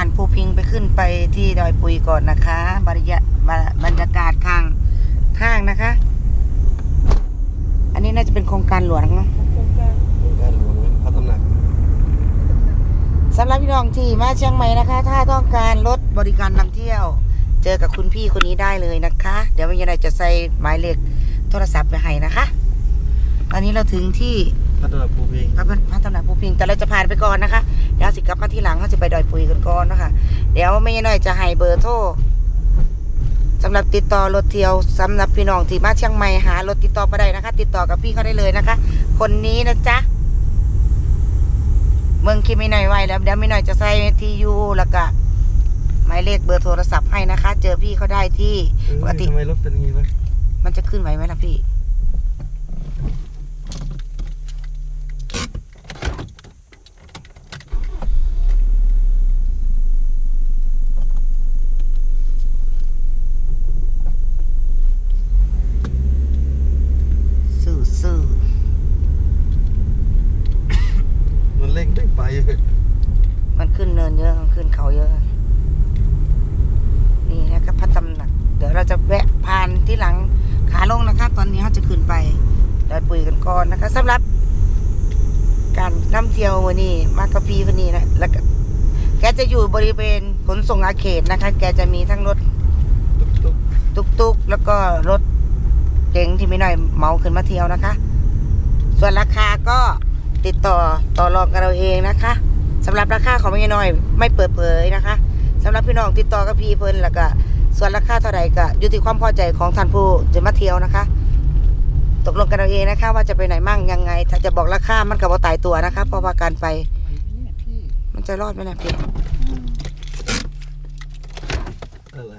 ไปขึ้นไปที่ดอยปุยก่อนนะคะ บรรยาบรรยากาศข้างทางนะคะ อันนี้น่าจะเป็นโครงการหลวงเนอะโครงการโครงการหลวงพระตำหนักสำหรับพี่น้องที่มาเชียงใหม่นะคะ ถ้าต้องการรถบริการนำเที่ยว เจอกับคุณพี่คนนี้ได้เลยนะคะ เดี๋ยววันนี้จะใส่หมายเลขโทรศัพท์ไปให้นะคะ ตอนนี้เราถึงที่พระตำหนักภูพิงพระ พระตำหนักภูพิงแต่เราจะผ่านไปก่อนนะคะเดี๋ยวสิกลับมาที่หลังเขาจะไปดอยปุยกันก่อนนะคะเดี๋ยวไม่น้อยจะให้เบอร์โทรสำหรับติดต่อรถเที่ยวสำหรับพี่น้องที่มาเชียงใหม่หารถติดต่อไปได้นะคะ ติดต่อกับพี่เขาได้เลยนะคะ คนนี้นะจ๊ะเมืองคิดไม่น้อยไว้แล้วเดี๋ยวไม่น้อยจะใส่ทียูแล้วก็หมายเลขเบอร์โทรศัพท์ให้นะคะ เจอพี่เขาได้ที่เอ้ยปกติทำไมรถเป็นอย่างงี้วะมันจะขึ้นไหวไหมล่ะพี่ ซื่อซื่อ มันเร่งได้ไปเลยมันขึ้นเนินเยอะมันขึ้นเขาเยอะ นี่นะครับพระตำหนัก เดี๋ยวเราจะแวะผ่านที่หลังขาลงนะคะ ตอนนี้เขาจะขึ้นไปดอยปุยกันก่อนนะคะสำหรับการน้ำเที่ยววันนี้มากกับพี่คนนี้นะแล้วก็แกจะอยู่บริเวณขนส่งอาเขตนะคะ แกจะมีทั้งรถตุ๊กตุ๊กตุกๆแล้วก็รถเก๋งที่ไม่น้อยเหมาขึ้นมาเที่ยวนะคะ ส่วนราคาก็ติดต่อ ต่อรองกันเราเองนะคะสำหรับราคาของไม่น้อย ไม่เปิดเผยนะคะสำหรับพี่น้องติดต่อกับพี่เพิ่นแล้วก็ส่วนราคาเท่าไหร่ก็อยู่ที่ความพอใจของท่านผู้จะมาเที่ยวนะคะ ตกลงกันเราเองนะคะ ว่าจะไปไหนมั่งยังไง ถ้าจะบอกราคามันกับว่าตายตัวนะคะ เพราะว่าการไป มันจะรอดไหมนะพี่อะไร